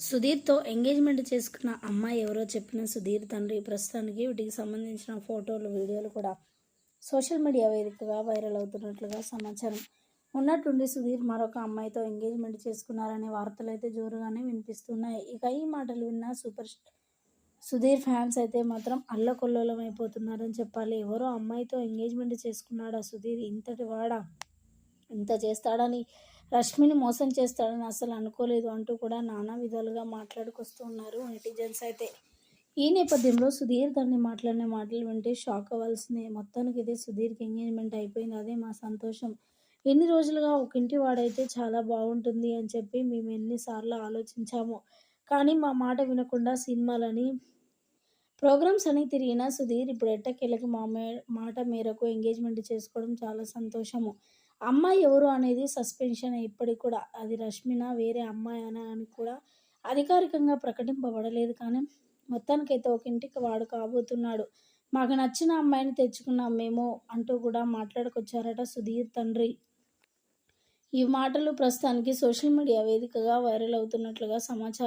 సుధీర్తో engagement చేసుకున్న అమ్మాయి ఎవరో చెప్పిన సుధీర్ తండ్రి ప్రస్తుతానికి వీటికి సంబంధించిన ఫోటోలు వీడియోలు కూడా సోషల్ మీడియా వేదికగా వైరల్ అవుతున్నట్లుగా సమాచారం. ఉన్నట్టుండి సుధీర్ మరొక అమ్మాయితో ఎంగేజ్మెంట్ చేసుకున్నారనే వార్తలు అయితే జోరుగానే వినిపిస్తున్నాయి. ఇక ఈ మాటలు విన్న సూపర్ స్టార్ సుధీర్ ఫ్యాన్స్ అయితే మాత్రం అల్లకొల్లోలం అయిపోతున్నారని చెప్పాలి. ఎవరో అమ్మాయితో ఎంగేజ్మెంట్ చేసుకున్నాడా సుధీర్? ఇంతటి వాడా ఇంత చేస్తాడని రష్మిని మోసం చేస్తాడని అసలు అనుకోలేదు అంటూ కూడా నానా విధాలుగా మాట్లాడుకొస్తూ ఉన్నారు నెటిజన్స్ అయితే. ఈ నేపథ్యంలో సుధీర్ తనని మాట్లాడిన మాటలు వింటే షాక్ అవ్వాల్సిందే. మొత్తానికి ఇది సుధీర్కి ఎంగేజ్మెంట్ అయిపోయింది. అదే మా సంతోషం. ఎన్ని రోజులుగా ఒక ఇంటి వాడైతే చాలా బాగుంటుంది అని చెప్పి మేము ఎన్నిసార్లు ఆలోచించాము. కానీ మా మాట వినకుండా సినిమాలని ప్రోగ్రామ్స్ అని తిరిగిన సుధీర్ ఇప్పుడు ఎట్టకేళ్ళకి మా మే మాట మేరకు ఎంగేజ్మెంట్ చేసుకోవడం చాలా సంతోషము. అమ్మాయి ఎవరు అనేది సస్పెన్షన్ ఇప్పటికి కూడా. అది రష్మిన వేరే అమ్మాయి అని అని కూడా అధికారికంగా ప్రకటింపబడలేదు. కానీ మొత్తానికైతే ఒక ఇంటికి వాడు కాబోతున్నాడు. మాకు నచ్చిన అమ్మాయిని తెచ్చుకున్నాం మేము అంటూ కూడా మాట్లాడుకొచ్చారట సుధీర్ తండ్రి. ఈ మాటలు ప్రస్తుతానికి సోషల్ మీడియా వేదికగా వైరల్ అవుతున్నట్లుగా సమాచారం